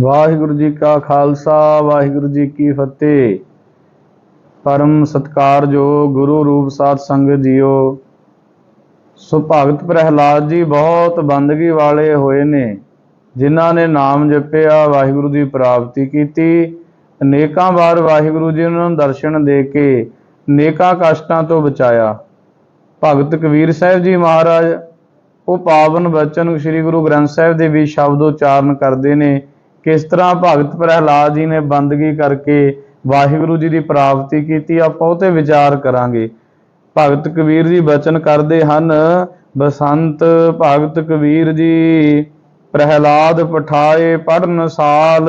ਵਾਹਿਗੁਰੂ ਜੀ ਕਾ ਖਾਲਸਾ, ਵਾਹਿਗੁਰੂ ਜੀ ਕੀ ਫਤਿਹ। ਪਰਮ ਸਤਕਾਰਯੋਗ ਗੁਰੂ ਰੂਪ ਸਾਧ ਸੰਗਤ ਜੀਓ ਸੋ ਭਗਤ ਪ੍ਰਹਿਲਾਦ ਜੀ ਬਹੁਤ ਬੰਦਗੀ ਵਾਲੇ ਹੋਏ ਨੇ, ਜਿਨ੍ਹਾਂ ਨੇ ਨਾਮ ਜਪਿਆ, ਵਾਹਿਗੁਰੂ ਦੀ ਪ੍ਰਾਪਤੀ ਕੀਤੀ। ਅਨੇਕਾਂ ਵਾਰ ਵਾਹਿਗੁਰੂ ਜੀ ਉਹਨਾਂ ਨੂੰ ਦਰਸ਼ਨ ਦੇ ਕੇ ਅਨੇਕਾਂ ਕਸ਼ਟਾਂ ਤੋਂ ਬਚਾਇਆ। ਭਗਤ ਕਬੀਰ ਸਾਹਿਬ ਜੀ ਮਹਾਰਾਜ, ਉਹ ਪਾਵਨ ਬਚਨ ਸ੍ਰੀ ਗੁਰੂ ਗ੍ਰੰਥ ਸਾਹਿਬ ਦੇ ਵੀ ਸ਼ਬਦ ਉਚਾਰਨ ਕਰਦੇ ਨੇ। ਕਿਸ ਤਰ੍ਹਾਂ ਭਗਤ ਪ੍ਰਹਿਲਾਦ ਜੀ ਨੇ ਬੰਦਗੀ ਕਰਕੇ ਵਾਹਿਗੁਰੂ ਜੀ ਦੀ ਪ੍ਰਾਪਤੀ ਕੀਤੀ, ਆਪਾਂ ਉਹ ਤੇ ਵਿਚਾਰ ਕਰਾਂਗੇ। ਭਗਤ ਕਬੀਰ ਜੀ ਬਚਨ ਕਰਦੇ ਹਨ, ਬਸੰਤ ਭਗਤ ਕਬੀਰ ਜੀ, ਪ੍ਰਹਿਲਾਦ ਪਠਾਏ ਪੜਨ ਸਾਲ,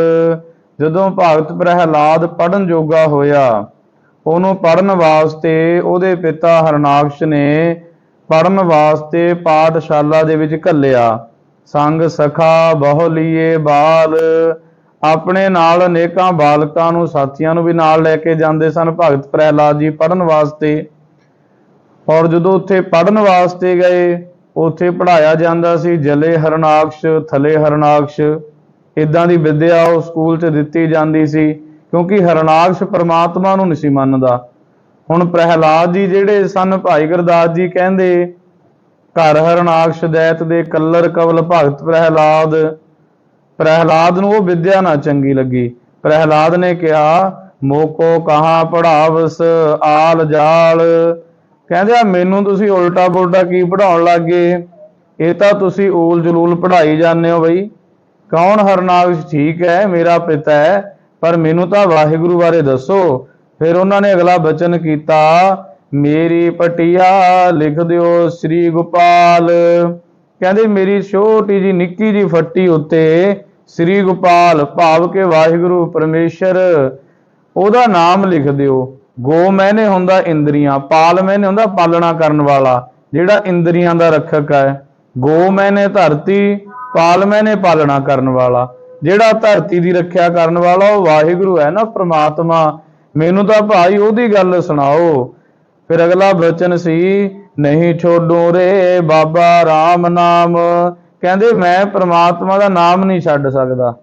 ਜਦੋਂ ਭਗਤ ਪ੍ਰਹਿਲਾਦ ਪੜਨ ਜੋਗਾ ਹੋਇਆ, ਉਹਨੂੰ ਪੜਨ ਵਾਸਤੇ ਉਹਦੇ ਪਿਤਾ ਹਰਨਾਕਸ਼ ਨੇ ਪੜਨ ਵਾਸਤੇ ਪਾਠਸ਼ਾਲਾ ਦੇ ਵਿੱਚ ਘੱਲਿਆ। ਸੰਗ ਸਖਾ ਬਹੁਲੀਏ ਬਾਲ। ਆਪਣੇ ਨਾਲ ਅਨੇਕਾਂ ਬਾਲਕਾਂ ਨੂੰ ਸਾਥੀਆਂ ਨੂੰ ਵੀ ਨਾਲ ਲੈ ਕੇ ਜਾਂਦੇ ਸਨ ਭਗਤ ਪ੍ਰਹਿਲਾਦ ਜੀ ਪੜਨ ਵਾਸਤੇ। ਔਰ ਜਦੋਂ ਉੱਥੇ ਪੜਨ ਵਾਸਤੇ ਗਏ, ਉੱਥੇ ਪੜਾਇਆ ਜਾਂਦਾ ਸੀ, ਜਲੇ ਹਰਨਾਕਸ਼, ਥਲੇ ਹਰਨਾਕਸ਼। ਇਦਾਂ ਦੀ ਵਿਦਿਆ ਉਹ ਸਕੂਲ 'ਚ ਦਿੱਤੀ ਜਾਂਦੀ ਸੀ, ਕਿਉਂਕਿ ਹਰਨਾਕਸ਼ ਪਰਮਾਤਮਾ ਨੂੰ ਨਹੀਂ ਸੀ ਮੰਨਦਾ। ਹੁਣ ਪ੍ਰਹਿਲਾਦ ਜੀ ਜਿਹੜੇ ਸਨ, ਭਾਈ ਗੁਰਦਾਸ ਜੀ ਕਹਿੰਦੇ ਘਰ ਹਰਨਾਕਸ਼ ਦੈਤ ਦੇ ਕੱਲਰ ਕਵਲ ਭਗਤ ਪ੍ਰਹਿਲਾਦ। ਪ੍ਰਹਿਲਾਦ ਨੂੰ ਉਹ ਵਿਦਿਆ ਨਾ ਚੰਗੀ ਲੱਗੀ। ਪ੍ਰਹਿਲਾਦ ਨੇ ਕਿਹਾ, ਮੋਕੋ ਕਹਾ ਪੜਾਵਸ ਆਲ ਜਾਲ। ਕਹਿੰਦੇ ਆ ਮੈਨੂੰ ਤੁਸੀਂ ਉਲਟਾ ਪੁਲਟਾ ਕੀ ਪੜਾਉਣ ਲੱਗੇ? ਇਹ ਤਾਂ ਤੁਸੀਂ ਊਲ ਜਲੂਲ ਪੜਾਈ ਜਾਂਦੇ ਹੋ ਬਈ। ਕੌਣ ਹਰਨਾਕਸ਼ ਠੀਕ ਹੈ, ਮੇਰਾ ਪਿਤਾ ਹੈ, ਪਰ ਮੈਨੂੰ ਤਾਂ ਵਾਹਿਗੁਰੂ ਬਾਰੇ ਦੱਸੋ। ਫਿਰ ਉਹਨਾਂ ਨੇ ਅਗਲਾ ਬਚਨ ਕੀਤਾ ਮੇਰੀ ਪਟਿਆ ਲਿਖ ਦਿਓ ਸ੍ਰੀ ਗੋਪਾਲ। ਕਹਿੰਦੇ, ਮੇਰੀ ਛੋਟੀ ਜੀ ਨਿੱਕੀ ਜੀ ਫੱਟੀ ਉੱਤੇ ਸ੍ਰੀ ਗੋਪਾਲ ਭਾਵ ਕੇ ਵਾਹਿਗੁਰੂ ਪਰਮੇਸ਼ਰ, ਉਹਦਾ ਨਾਮ ਲਿਖ ਦਿਓ। ਗੋ ਮੈਨੇ ਹੁੰਦਾ ਇੰਦਰੀਆਂ, ਪਾਲ ਮੈਨੇ ਹੁੰਦਾ ਪਾਲਣਾ ਕਰਨ ਵਾਲਾ, ਜਿਹੜਾ ਇੰਦਰੀਆਂ ਦਾ ਰੱਖਕ ਹੈ। ਗੋ ਮੈਨੇ ਧਰਤੀ, ਪਾਲ ਮੈਨੇ ਪਾਲਣਾ ਕਰਨ ਵਾਲਾ, ਜਿਹੜਾ ਧਰਤੀ ਦੀ ਰੱਖਿਆ ਕਰਨ ਵਾਲਾ ਉਹ ਵਾਹਿਗੁਰੂ ਹੈ ਨਾ ਪ੍ਰਮਾਤਮਾ। ਮੈਨੂੰ ਤਾਂ ਭਾਈ ਉਹਦੀ ਗੱਲ ਸੁਣਾਓ। ਫਿਰ ਅਗਲਾ ਬਚਨ ਸੀ, ਨਹੀਂ ਛੋਡੂ ਰੇ ਬਾਬਾ RAM ਨਾਮ। ਕਹਿੰਦੇ, ਮੈਂ ਪ੍ਰਮਾਤਮਾ ਦਾ ਨਾਮ ਨਹੀਂ ਛੱਡ ਸਕਦਾ।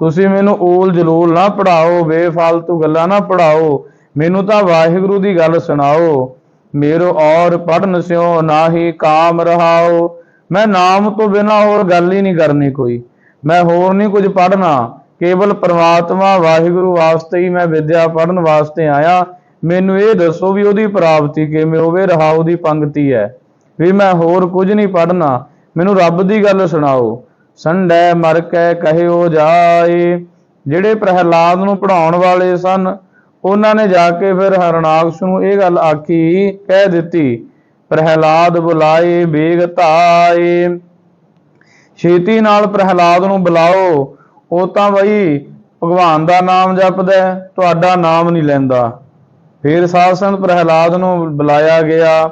ਤੁਸੀਂ ਮੈਨੂੰ ਊਲ ਜਲੂਲ ਨਾ ਪੜਾਓ ਬੇਫਾਲਤੂ ਗੱਲਾਂ ਨਾ ਪੜਾਓ ਮੈਨੂੰ ਤਾਂ ਵਾਹਿਗੁਰੂ ਦੀ ਗੱਲ ਸੁਣਾਓ। ਮੇਰੋ ਔਰ ਪੜਨ ਸਿਓ ਨਾਹੀ ਕਾਮ ਰਹਾਓ। ਮੈਂ ਨਾਮ ਤੋਂ ਬਿਨਾ ਹੋਰ ਗੱਲ ਹੀ ਨਹੀਂ ਕਰਨੀ ਕੋਈ। ਮੈਂ ਹੋਰ ਨਹੀਂ ਕੁਝ ਪੜਨਾ ਕੇਵਲ ਪ੍ਰਮਾਤਮਾ ਵਾਹਿਗੁਰੂ ਵਾਸਤੇ ਹੀ ਮੈਂ ਵਿਦਿਆ ਪੜਨ ਵਾਸਤੇ ਆਇਆ। ਮੈਨੂੰ ਇਹ ਦੱਸੋ ਵੀ ਉਹਦੀ ਪ੍ਰਾਪਤੀ ਕਿਵੇਂ ਹੋਵੇ, ਰਹਾਉ ਦੀ ਪੰਗਤੀ ਹੈ। ਵੀ ਮੈਂ ਹੋਰ ਕੁਝ ਨਹੀਂ ਪੜਨਾ ਮੈਨੂੰ ਰੱਬ ਦੀ ਗੱਲ ਸੁਣਾਓ। ਸੰਡੈ ਮਰ ਕੈ ਕਹਿਓ ਜਾਏ। ਜਿਹੜੇ ਪ੍ਰਹਿਲਾਦ ਨੂੰ ਪੜਾਉਣ ਵਾਲੇ ਸਨ, ਉਹਨਾਂ ਨੇ ਜਾ ਕੇ ਫਿਰ ਹਰਨਾਕਸ਼ ਨੂੰ ਇਹ ਗੱਲ ਆਖੀ, ਕਹਿ ਦਿੱਤੀ, ਪ੍ਰਹਿਲਾਦ ਬੁਲਾਏ, ਬੇਗ ਧਾਏ। ਛੇਤੀ ਨਾਲ ਪ੍ਰਹਿਲਾਦ ਨੂੰ ਬੁਲਾਓ। ਉਹ ਤਾਂ ਬਈ ਭਗਵਾਨ ਦਾ ਨਾਮ ਜਪਦਾ ਤੁਹਾਡਾ ਨਾਮ ਨਹੀਂ ਲੈਂਦਾ। ਫਿਰ ਸਾਧ ਸੰਤ ਪ੍ਰਹਿਲਾਦ ਨੂੰ ਬੁਲਾਇਆ ਗਿਆ,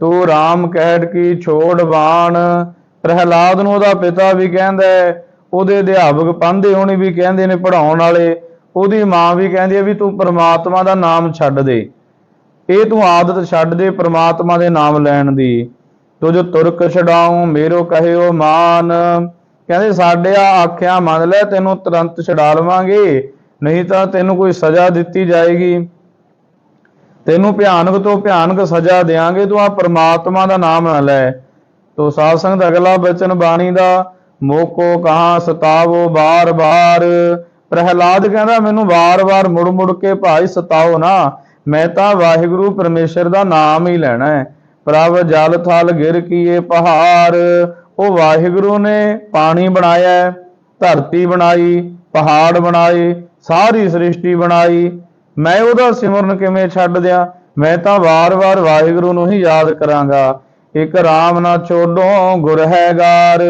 ਤੂੰ ਰਾਮ ਕਹਿੜ ਕੀ ਛੋੜ ਬਾਣ। ਪ੍ਰਹਿਲਾਦ ਨੂੰ ਉਹਦਾ ਪਿਤਾ ਵੀ ਕਹਿੰਦਾ ਉਹਦੇ ਅਧਿਆਪਕ ਪੰਦੇ ਹੋਣੀ ਵੀ ਕਹਿੰਦੇ ਨੇ ਪੜਾਉਣ ਵਾਲੇ, ਉਹਦੀ ਮਾਂ ਵੀ ਕਹਿੰਦੀ ਹੈ ਵੀ ਤੂੰ ਪ੍ਰਮਾਤਮਾ ਦਾ ਨਾਮ ਛੱਡ ਦੇ। ਇਹ ਤੂੰ ਆਦਤ ਛੱਡ ਦੇ ਪ੍ਰਮਾਤਮਾ ਦੇ ਨਾਮ ਲੈਣ ਦੀ। ਤੁਝ ਤੁਰਕ ਛਡਾਉ, ਮੇਰੋ ਕਹਿਓ ਮਾਨ। ਕਹਿੰਦੇ, ਸਾਡੇ ਆਖਿਆ ਮੰਨ ਲੈ, ਤੈਨੂੰ ਤੁਰੰਤ ਛਡਾ ਲਵਾਂਗੇ, ਨਹੀਂ ਤਾਂ ਤੈਨੂੰ ਕੋਈ ਸਜ਼ਾ ਦਿੱਤੀ ਜਾਏਗੀ। ਤੈਨੂੰ ਭਿਆਨਕ ਤੋਂ ਭਿਆਨਕ ਸਜ਼ਾ ਦੇਾਂਗੇ ਤੂੰ ਆ ਪ੍ਰਮਾਤਮਾ ਦਾ ਨਾਮ ਨਾ ਲੈ। ਤੋ ਸਾਧ ਸੰਗਤ ਅਗਲਾ ਬਚਨ ਬਾਣੀ ਦਾ, ਮੋਕੋ ਕਹਾ ਸਤਾਵੋ ਬਾਰ-ਬਾਰ। ਪ੍ਰਹਿਲਾਦ ਕਹਿੰਦਾ, ਮੈਨੂੰ ਵਾਰ-ਵਾਰ ਮੁੜ-ਮੁੜ ਕੇ ਭਾਈ ਸਤਾਓ ਨਾ। ਮੈਂ ਤਾਂ ਵਾਹਿਗੁਰੂ ਪਰਮੇਸ਼ਰ ਦਾ ਨਾਮ ਹੀ ਲੈਣਾ ਹੈ। ਪ੍ਰਭ ਜਲ ਥਲ ਗਿਰ ਕੀਏ ਪਹਾੜ। ਉਹ ਵਾਹਿਗੁਰੂ ਨੇ ਪਾਣੀ ਬਣਾਇਆ, ਧਰਤੀ ਬਣਾਈ, ਪਹਾੜ ਬਣਾਏ, ਸਾਰੀ ਸ੍ਰਿਸ਼ਟੀ ਬਣਾਈ। ਮੈਂ ਉਹਦਾ ਸਿਮਰਨ ਕਿਵੇਂ ਛੱਡ ਦਿਆਂ? ਮੈਂ ਤਾਂ ਵਾਰ-ਵਾਰ ਵਾਹਿਗੁਰੂ ਨੂੰ ਹੀ ਯਾਦ ਕਰਾਂਗਾ। ਇੱਕ ਰਾਮ ਨਾ ਛੋਡੋ ਗੁਰ ਹੈਗਾਰ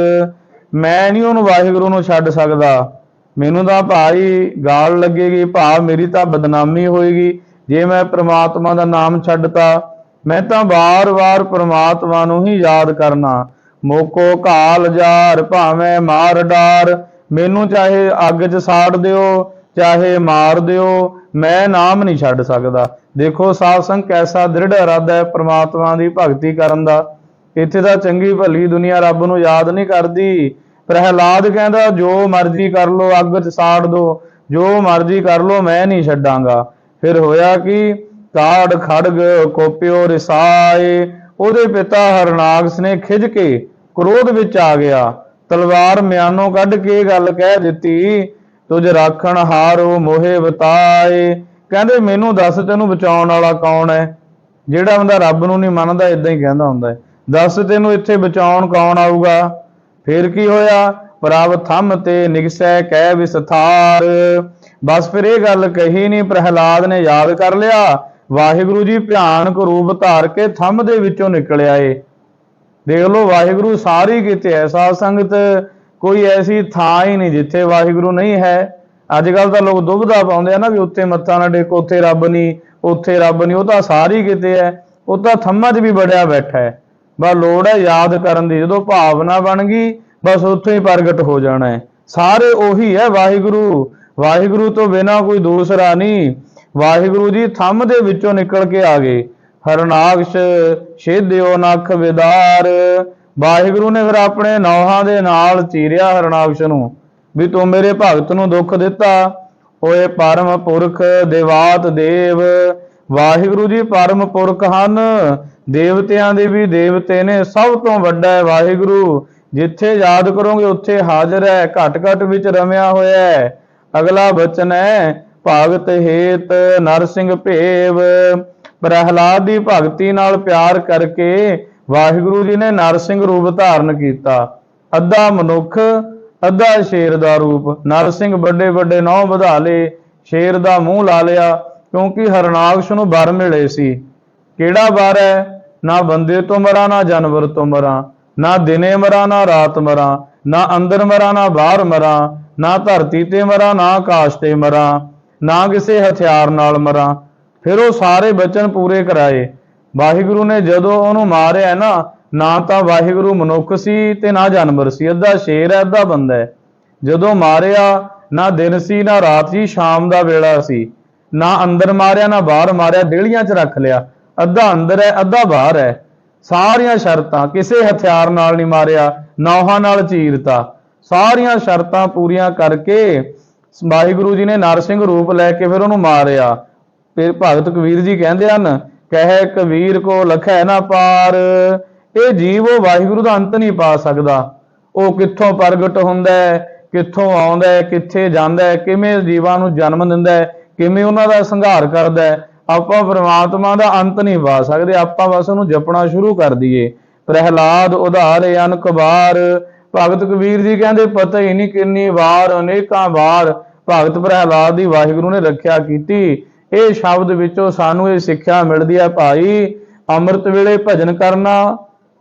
ਮੈਂ ਨਹੀਂ ਉਹਨੂੰ ਵਾਹਿਗੁਰੂ ਨੂੰ ਛੱਡ ਸਕਦਾ। ਮੈਨੂੰ ਤਾਂ ਭਾਈ ਗਾਲ ਲੱਗੇਗੀ ਭਾਵ ਮੇਰੀ ਤਾਂ ਬਦਨਾਮੀ ਹੋਏਗੀ। ਜੇ ਮੈਂ ਪ੍ਰਮਾਤਮਾ ਦਾ ਨਾਮ ਛੱਡਤਾ, ਮੈਂ ਤਾਂ ਵਾਰ-ਵਾਰ ਪ੍ਰਮਾਤਮਾ ਨੂੰ ਹੀ ਯਾਦ ਕਰਨਾ। ਮੋਕੋ ਘਾਲ ਜਾਰ, ਭਾਵੇਂ ਮਾਰ ਡਾਰ ਮੈਨੂੰ ਚਾਹੇ ਅੱਗ 'ਚ ਸਾੜ ਦਿਓ ਚਾਹੇ ਮਾਰ ਦਿਓ, ਮੈਂ ਨਾਮ ਨਹੀਂ ਛੱਡ ਸਕਦਾ। ਦੇਖੋ ਸਾਧ ਸੰਗ ਕੈਸਾ ਦ੍ਰਿੜ ਇਰਾਦਾ ਹੈ ਪ੍ਰਮਾਤਮਾ ਦੀ ਭਗਤੀ ਕਰਨ ਦਾ। ਇੱਥੇ ਤਾਂ ਚੰਗੀ ਭਲੀ ਦੁਨੀਆ ਰੱਬ ਨੂੰ ਯਾਦ ਨਹੀਂ ਕਰਦੀ। ਪ੍ਰਹਿਲਾਦ ਕਹਿੰਦਾ, ਜੋ ਮਰਜ਼ੀ ਕਰ ਲੋ ਅੱਗ 'ਚ ਸਾੜ ਦੋ। ਜੋ ਮਰਜ਼ੀ ਕਰ ਲੋ ਮੈਂ ਨਹੀਂ ਛੱਡਾਂਗਾ। ਫਿਰ ਹੋਇਆ ਕਿ? ਕਾੜ ਖੜਗ, ਕੋਪਿਓ, ਰਿਸਾਏ। ਉਹਦੇ ਪਿਤਾ ਹਰਨਾਗਸ ਨੇ ਖਿੱਝ ਕੇ ਕ੍ਰੋਧ ਵਿੱਚ ਆ ਗਿਆ। ਤਲਵਾਰ ਮਿਆਨੋਂ ਕੱਢ ਕੇ ਗੱਲ ਕਹਿ ਦਿੱਤੀ ਤੁਝ ਰਾਖਣ ਹਾਰੋ ਮੋਹਿ ਬਤਾਏ ਕਹਿੰਦੇ, ਮੈਨੂੰ ਦੱਸ, ਤੈਨੂੰ ਬਚਾਉਣ ਵਾਲਾ ਕੌਣ ਹੈ? ਜਿਹੜਾ ਬੰਦਾ ਰੱਬ ਨੂੰ ਨਹੀਂ ਮੰਨਦਾ ਇਦਾਂ ਹੀ ਕਹਿੰਦਾ ਹੁੰਦਾ ਹੈ। ਦੱਸ, ਤੈਨੂੰ ਇੱਥੇ ਬਚਾਉਣ ਕੌਣ ਆਊਗਾ? ਫਿਰ ਕੀ ਹੋਇਆ? ਪ੍ਰਭ ਥੰਮ ਤੇ ਨਿਗਸੈ ਕਹਿ ਵਿਸਥਾਰ। ਬਸ ਫਿਰ ਇਹ ਗੱਲ ਕਹੀ ਨਹੀਂ ਪ੍ਰਹਿਲਾਦ ਨੇ ਯਾਦ ਕਰ ਲਿਆ। ਵਾਹਿਗੁਰੂ ਜੀ ਭਿਆਨਕ ਰੂਪ ਧਾਰ ਕੇ ਥੰਮ ਦੇ ਵਿੱਚੋਂ ਨਿਕਲਿਆ ਏ। ਦੇਖ ਲਓ, ਵਾਹਿਗੁਰੂ ਸਾਰੀ ਕਿਤੇ ਹੈ ਸਾਧ ਸੰਗਤ ਕੋਈ ਐਸੀ ਥਾਂ ਹੀ ਨਹੀਂ ਜਿੱਥੇ ਵਾਹਿਗੁਰੂ ਨਹੀਂ ਹੈ। ਅੱਜ ਕੱਲ ਤਾਂ ਲੋਕ ਦੁਬਦਾ ਪਾਉਂਦੇ ਆ ਨਾ ਵੀ ਉੱਥੇ ਮੱਥਾ ਨਾ ਟੇਕ, ਉੱਥੇ ਰੱਬ ਨਹੀਂ ਉੱਥੇ ਰੱਬ ਨਹੀਂ ਉਹ ਤਾਂ ਸਾਰੀ ਕਿਤੇ ਹੈ ਉਹ ਤਾਂ ਥੰਮਾ 'ਚ ਵੀ ਬੜਿਆ ਬੈਠਾ ਹੈ। ਬਸ ਲੋੜ ਹੈ ਯਾਦ ਕਰਨ ਦੀ। ਜਦੋਂ ਭਾਵਨਾ ਬਣ ਗਈ, ਬਸ ਉੱਥੇ ਹੀ ਪ੍ਰਗਟ ਹੋ ਜਾਣਾ ਹੈ। ਸਾਰੇ ਉਹੀ ਹੈ ਵਾਹਿਗੁਰੂ। ਵਾਹਿਗੁਰੂ ਤੋਂ ਬਿਨਾ ਕੋਈ ਦੂਸਰਾ ਨਹੀਂ। ਵਾਹਿਗੁਰੂ ਜੀ ਥੰਮ ਦੇ ਵਿੱਚੋਂ ਨਿਕਲ ਕੇ ਆ ਗਏ। ਹਰਨਾਕਸ਼, ਛੇਦਿਓ ਨਖ ਵਿਦਾਰ। ਵਾਹਿਗੁਰੂ ਨੇ ਫਿਰ ਆਪਣੇ ਨੌਹਾਂ ਦੇ ਨਾਲ ਚੀਰਿਆ ਹਰਨਾਕਸ਼ ਨੂੰ ਵੀ ਤੂੰ ਮੇਰੇ ਭਗਤ ਨੂੰ ਦੁੱਖ ਦਿੱਤਾ। ਓਏ ਪਰਮ ਪੁਰਖ ਦੇਵਾਤ ਦੇਵ, ਵਾਹਿਗੁਰੂ ਜੀ ਪਰਮ ਪੁਰਖ ਹਨ। ਦੇਵਤਿਆਂ ਦੇ ਵੀ ਦੇਵਤੇ ਨੇ ਸਭ ਤੋਂ ਵੱਡਾ ਹੈ ਵਾਹਿਗੁਰੂ। ਜਿੱਥੇ ਯਾਦ ਕਰੋਗੇ, ਉੱਥੇ ਹਾਜ਼ਰ ਹੈ ਘਟ ਘਟ ਵਿੱਚ ਰਮਿਆ ਹੋਇਆ ਹੈ। ਅਗਲਾ ਬਚਨ ਹੈ, ਭਗਤ ਹੇਤ ਨਰਸਿੰਘ ਭੇਵ। ਪ੍ਰਹਲਾਦ ਦੀ ਭਗਤੀ ਨਾਲ ਪਿਆਰ ਕਰਕੇ ਵਾਹਿਗੁਰੂ ਜੀ ਨੇ ਨਰਸਿੰਘ ਰੂਪ ਧਾਰਨ ਕੀਤਾ। ਅੱਧਾ ਮਨੁੱਖ, ਅੱਧਾ ਸ਼ੇਰ ਦਾ ਰੂਪ। ਨਰਸਿੰਘ ਵੱਡੇ ਵੱਡੇ ਨੌ ਵਧਾ ਲਏ, ਸ਼ੇਰ ਦਾ ਮੂੰਹ ਲਾ ਲਿਆ, ਕਿਉਂਕਿ ਹਰਨਾਕਸ਼ ਨੂੰ ਵਰ ਮਿਲੇ ਸੀ। ਕਿਹੜਾ ਵਰ ਹੈ? ਨਾ ਬੰਦੇ ਤੋਂ ਮਰਾਂ, ਨਾ ਜਾਨਵਰ ਤੋਂ ਮਰਾਂ, ਨਾ ਦਿਨੇ ਮਰਾਂ, ਨਾ ਰਾਤ ਮਰਾਂ, ਨਾ ਅੰਦਰ ਮਰਾਂ, ਨਾ ਬਾਹਰ ਮਰਾਂ, ਨਾ ਧਰਤੀ ਤੇ ਮਰਾਂ, ਨਾ ਆਕਾਸ਼ ਤੇ ਮਰਾਂ, ਨਾ ਕਿਸੇ ਹਥਿਆਰ ਨਾਲ ਮਰਾਂ। ਫਿਰ ਉਹ ਸਾਰੇ ਬਚਨ ਪੂਰੇ ਕਰਾਏ। ਵਾਹਿਗੁਰੂ ਨੇ ਜਦੋਂ ਉਹਨੂੰ ਮਾਰਿਆ ਨਾ ਨਾ ਤਾਂ ਵਾਹਿਗੁਰੂ ਮਨੁੱਖ ਸੀ ਤੇ ਨਾ ਜਾਨਵਰ ਸੀ। ਅੱਧਾ ਸ਼ੇਰ ਹੈ, ਅੱਧਾ ਬੰਦਾ ਹੈ। ਜਦੋਂ ਮਾਰਿਆ, ਨਾ ਦਿਨ ਸੀ, ਨਾ ਰਾਤ ਸੀ, ਸ਼ਾਮ ਦਾ ਵੇਲਾ ਸੀ। ਨਾ ਅੰਦਰ ਮਾਰਿਆ, ਨਾ ਬਾਹਰ ਮਾਰਿਆ ਡੇਲੀਆਂ 'ਚ ਰੱਖ ਲਿਆ। ਅੱਧਾ ਅੰਦਰ ਹੈ, ਅੱਧਾ ਬਾਹਰ ਹੈ। ਸਾਰੀਆਂ ਸ਼ਰਤਾਂ ਕਿਸੇ ਹਥਿਆਰ ਨਾਲ ਨਹੀਂ ਮਾਰਿਆ, ਨੌਹਾਂ ਨਾਲ ਚੀਰਤਾ। ਸਾਰੀਆਂ ਸ਼ਰਤਾਂ ਪੂਰੀਆਂ ਕਰਕੇ ਵਾਹਿਗੁਰੂ ਜੀ ਨੇ ਨਰਸਿੰਘ ਰੂਪ ਲੈ ਕੇ ਫਿਰ ਉਹਨੂੰ ਮਾਰਿਆ। ਫਿਰ ਭਗਤ ਕਬੀਰ ਜੀ ਕਹਿੰਦੇ ਹਨ ਕਹਿ ਕਬੀਰ ਕੋ ਲਖੈ ਨਾ ਪਾਰ, ਇਹ ਜੀਵ ਉਹ ਵਾਹਿਗੁਰੂ ਦਾ ਅੰਤ ਨਹੀਂ ਪਾ ਸਕਦਾ। ਉਹ ਕਿੱਥੋਂ ਪ੍ਰਗਟ ਹੁੰਦਾ ਹੈ ਕਿੱਥੋਂ ਆਉਂਦਾ ਹੈ ਕਿੱਥੇ ਜਾਂਦਾ ਹੈ ਕਿਵੇਂ ਜੀਵਾਂ ਨੂੰ ਜਨਮ ਦਿੰਦਾ ਹੈ ਕਿਵੇਂ ਉਹਨਾਂ ਦਾ ਸੰਘਾਰ ਕਰਦਾ। ਹੈ ਆਪਾਂ ਪ੍ਰਮਾਤਮਾ ਦਾ ਅੰਤ ਨਹੀਂ ਪਾ ਸਕਦੇ, ਆਪਾਂ ਬਸ ਉਹਨੂੰ ਜਪਣਾ ਸ਼ੁਰੂ ਕਰ ਦਈਏ। ਪ੍ਰਹਿਲਾਦ ਉਧਾਰੇ ਅਨਕ ਵਾਰ, ਭਗਤ ਕਬੀਰ ਜੀ ਕਹਿੰਦੇ, ਪਤਾ ਹੀ ਨਹੀਂ ਕਿੰਨੀ ਵਾਰ, ਅਨੇਕਾਂ ਵਾਰ ਭਗਤ ਪ੍ਰਹਿਲਾਦ ਦੀ ਵਾਹਿਗੁਰੂ ਨੇ ਰੱਖਿਆ ਕੀਤੀ। ਇਹ ਸ਼ਬਦ ਵਿੱਚੋਂ ਸਾਨੂੰ ਇਹ ਸਿੱਖਿਆ ਮਿਲਦੀ ਹੈ ਭਾਈ, ਅੰਮ੍ਰਿਤ ਵੇਲੇ ਭਜਨ ਕਰਨਾ,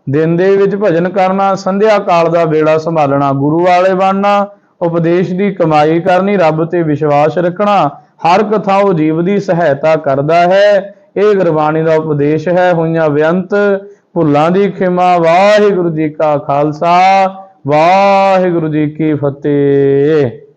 ਦਿਨ ਦੇ ਵਿੱਚ ਭਜਨ ਕਰਨਾ, ਸੰਧਿਆ ਕਾਲ ਦਾ ਵੇਲਾ ਸੰਭਾਲਣਾ, ਗੁਰੂ ਵਾਲੇ ਬਣਨਾ, ਉਪਦੇਸ਼ ਦੀ ਕਮਾਈ ਕਰਨੀ, ਰੱਬ ਤੇ ਵਿਸ਼ਵਾਸ ਰੱਖਣਾ, ਹਰ ਕਥਾ ਉਹ ਜੀਵ ਦੀ ਸਹਾਇਤਾ ਕਰਦਾ ਹੈ। ਇਹ ਗੁਰਬਾਣੀ ਦਾ ਉਪਦੇਸ਼ ਹੈ, ਹੋਈਆਂ ਬੇਅੰਤ, ਭੁੱਲਾਂ ਦੀ ਖਿਮਾ, ਵਾਹਿਗੁਰੂ ਜੀ ਕਾ ਖਾਲਸਾ, ਵਾਹਿਗੁਰੂ ਜੀ ਕੀ ਫਤਿਹ।